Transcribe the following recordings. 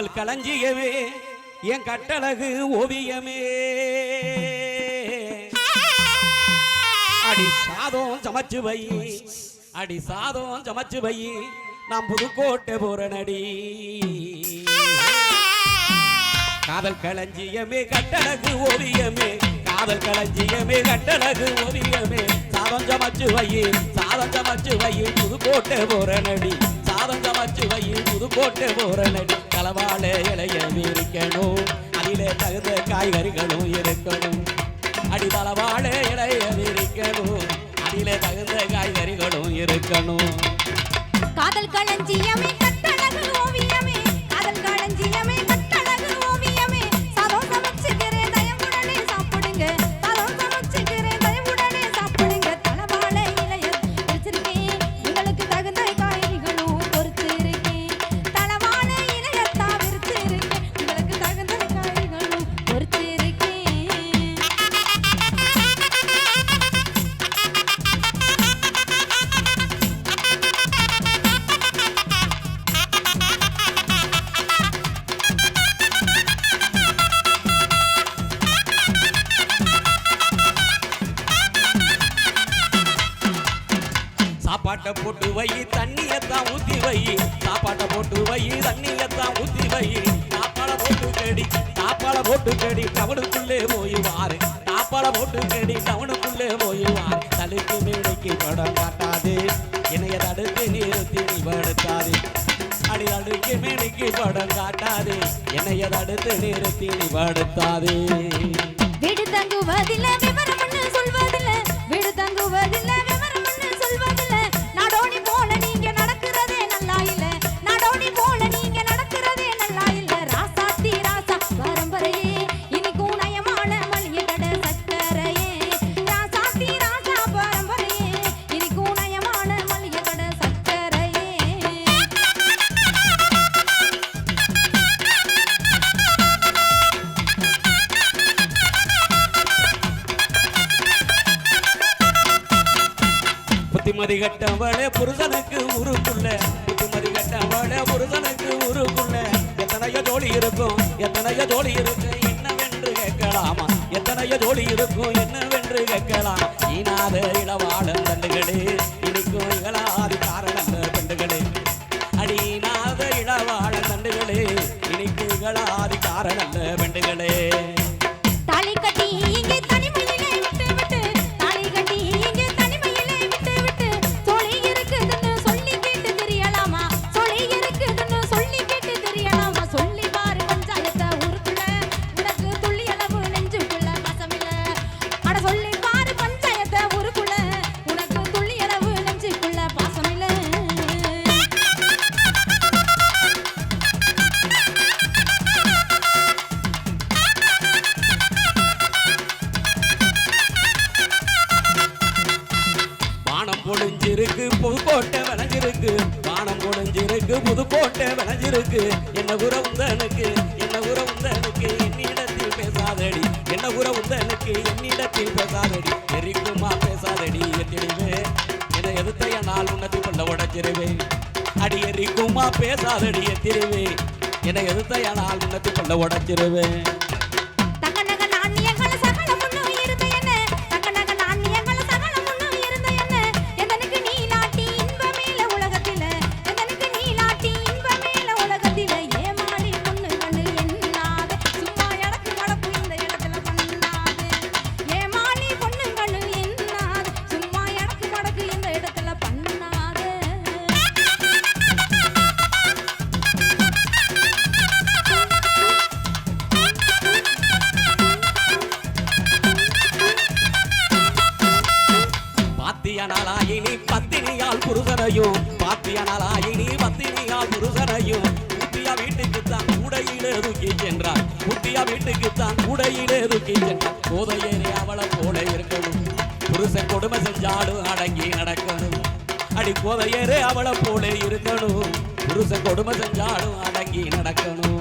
காதல் களஞ்சியமே என் கட்டழகு ஓவியமே. அடி சாதம் சமைச்சு வை அடி சாதம் சமைச்சு வை நாம் புதுக்கோட்டை போறனடி. காதல் களஞ்சியமே கட்டழகு ஓவியமே. காதல் களஞ்சியமே கட்டழகு ஓவியமே. சாதம் சமைச்சு வை சாதம் சமைச்சு வை புதுக்கோட்டை போறனடி. நடி வச்சு சமைச்சு வை புதுக்கோட்டை போற நடி களவாழ இலைய விரிக்கணும். அதிலே தகுந்த காய்கறிகளும் இருக்கணும். அடி தளவாழ இலைய விரிக்கணும். அதிலே தகுந்த காய்கறிகளும் இருக்கணும். காதல் களஞ்சியமே சாப்பாட்டை போட்டு வை தண்ணியத்தான் ஊத்தி வை. சாப்பாட்டை போட்டு வை தண்ணியத்தான் ஊத்தி வை. சாப்பாட போட்டு கேடி சாப்பாட போட்டு கேடி டவுனுக்குள்ளே போயுவாரு சாப்பாட போட்டு கேடி டவுனுக்குள்ளே போய் வாரு மேடைக்கு படம் காட்டாது. இணைய தடுத்து நிறுத்தி நீ படுத்தாது. அடி அடுக்கு மேடைக்கு படம் காட்டாது. இணைய தடுத்து நிறுத்தி நீ படுத்தாது. வீடு தங்குவதில்ல விவரம் சொல்வதில்லை. விடு தங்குவதில்லை புருஷனுக்கு உருக்குள்ள புத்திமதி கட்டவள புருஷனுக்கு உருக்குள்ள எத்தனைய ஜோடி இருக்கும் எத்தனைய ஜோடி இருக்கு என்னவென்று கேட்கலாமா? எத்தனைய ஜோடி இருக்கும் என்னவென்று கேட்கலாம். இனாத இளவா புதுக்கோட்டை விளைஞ்சிருக்கு என்ன உறவு தனக்கு என்ன உறவு தனக்கு என்னிடத்தில் பேசாதடி. என்ன உறவு தனக்கு என்னிடத்தில் பேசாதடி. எரிக்குமா பேசாதடி எத்திடுவே என்னை எதிர்த்த நாள் உன்னதி கொள்ள உடைச்சிருவேன் அடி எரிக்குமா பேசாதடி எத்திடுவே என்னை எதிர்த்த நாள் உன்னதி கொள்ள உடைச்சிருவேன் தான் உடையிலே தூக்கி சென்றார் புத்தியா வீட்டுக்கு தான் உடையிலே தூக்கி சென்றார் போதையேறி அவளை போல இருக்கணும். புருஷன் கொடுமை செஞ்சாலும் அடங்கி நடக்கணும். அடி போதையேறி அவளை போல இருக்கணும். புருஷன் கொடுமை செஞ்சாலும் அடங்கி நடக்கணும்.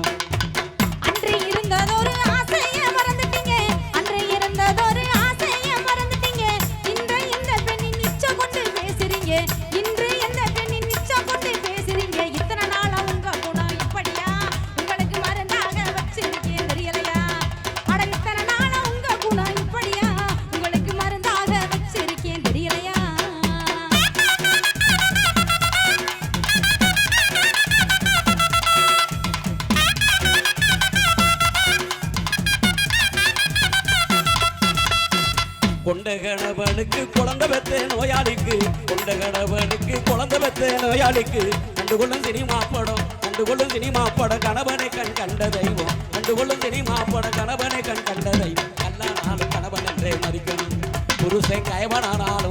பெத்த நோயாளிக்கு கொண்ட கணவனுக்கு குழந்தை பெத்த நோயாளிக்கு கண்டு கொள்ளும் சினிமா படம் கண்டு கொள்ளும் சினிமா படம் கணவனை கண் கண்ட தெய்வம். கண்டு கொள்ளும் சினிமா படம் கணவனை கண் கண்ட தெய்வம். கல்லானாலும் கணவன் என்றே மதிக்கணும். புருஷன் கயவனானாலும்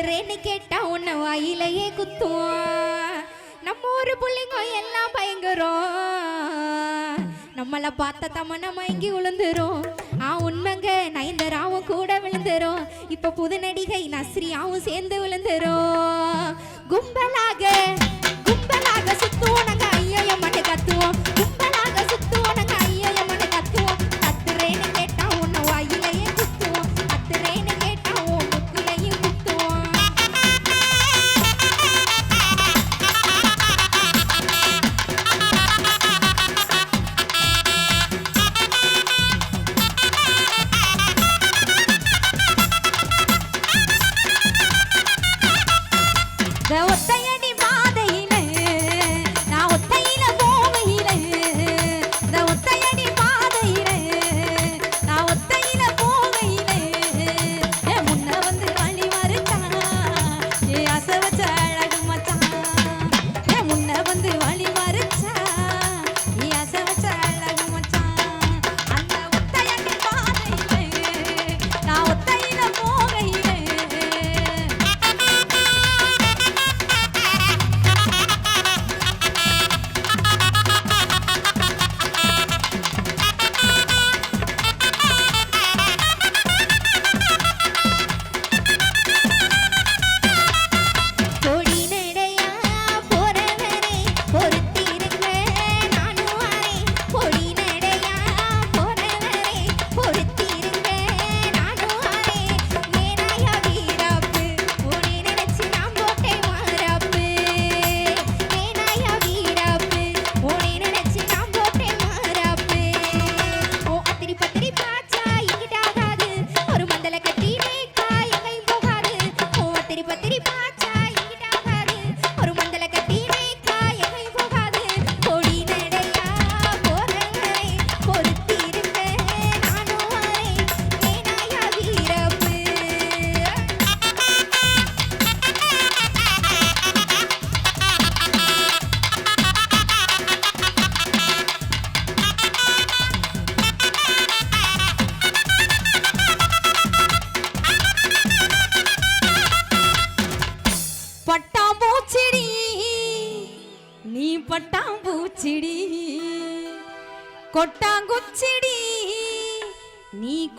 குத்துறேன்னு கேட்டா உன்ன வாயிலையே குத்துவான். நம்ம ஒரு பிள்ளைங்க எல்லாம் பயங்குறோம் நம்மளை பார்த்த தமனை மயங்கி விழுந்துரும் ஆ உண்மைங்க நயன்தராவும் கூட விழுந்துரும். இப்ப புது நடிகை நஸ்ரியாவும் சேர்ந்து விழுந்துரும். கும்பலாக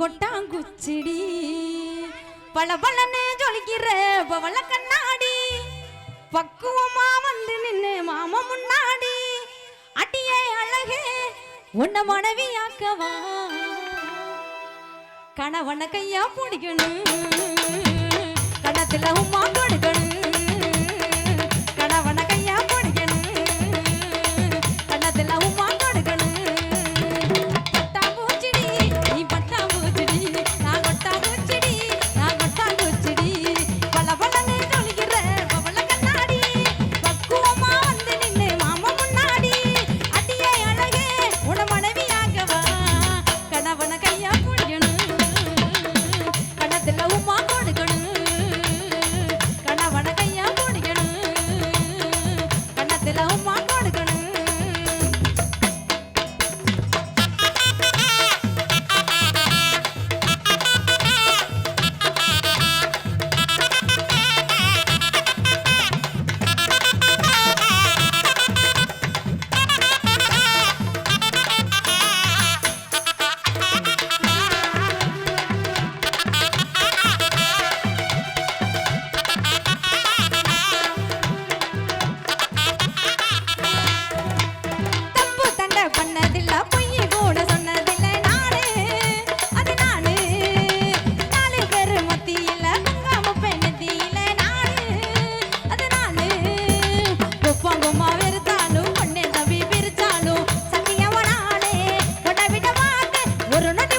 கொட்டாங்குச்சிடி. பல பலன்னு ஜொலிக்கிற பவள கண்ணாடி. பக்குவமா வந்து நின்னு மாம முன்னாடி. அட்டியே அழகே உன்ன மனைவியாக்கவா? கணவனை கையா பிடிக்கணும். கணத்துல உமா கொடுக்கணும். ஒரு நாள்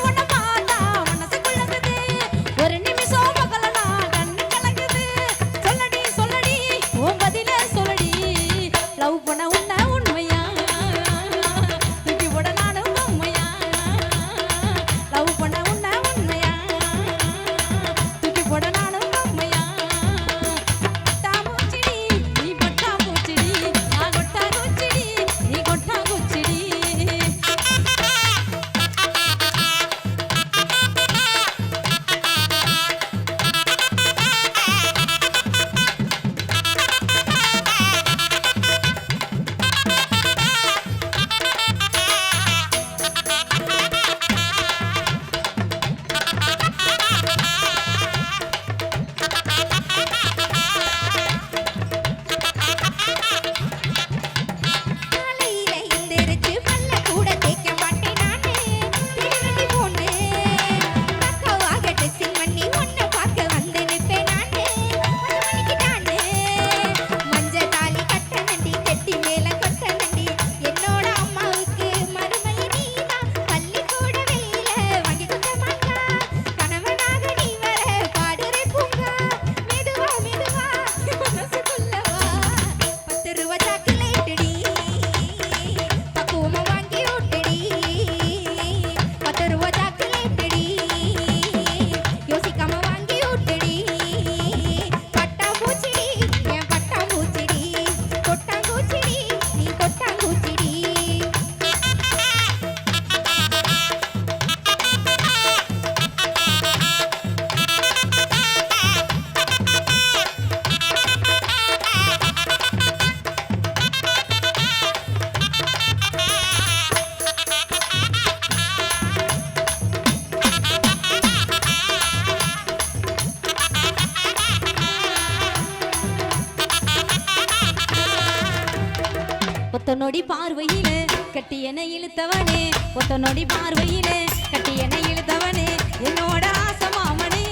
ஒத்த நொடி பார்வையில கட்டி என இழுத்தவனே. ஒத்த நொடி பார்வையில கட்டி என இழுத்தவனே. என்னோட ஆசை மாமனே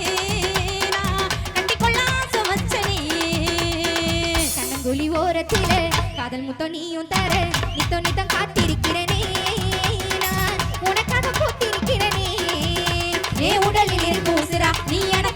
கட்டிக்கொள்ள ஆசை வச்சனே. ஓரத்தில காதல் முத்தோ நீயும் தர நித்தோ நித்தம் காத்திருக்கிறனே. நான் உனக்காக பூத்திருக்கிறனே. ஏ உடலில் இருக்கும் நீ என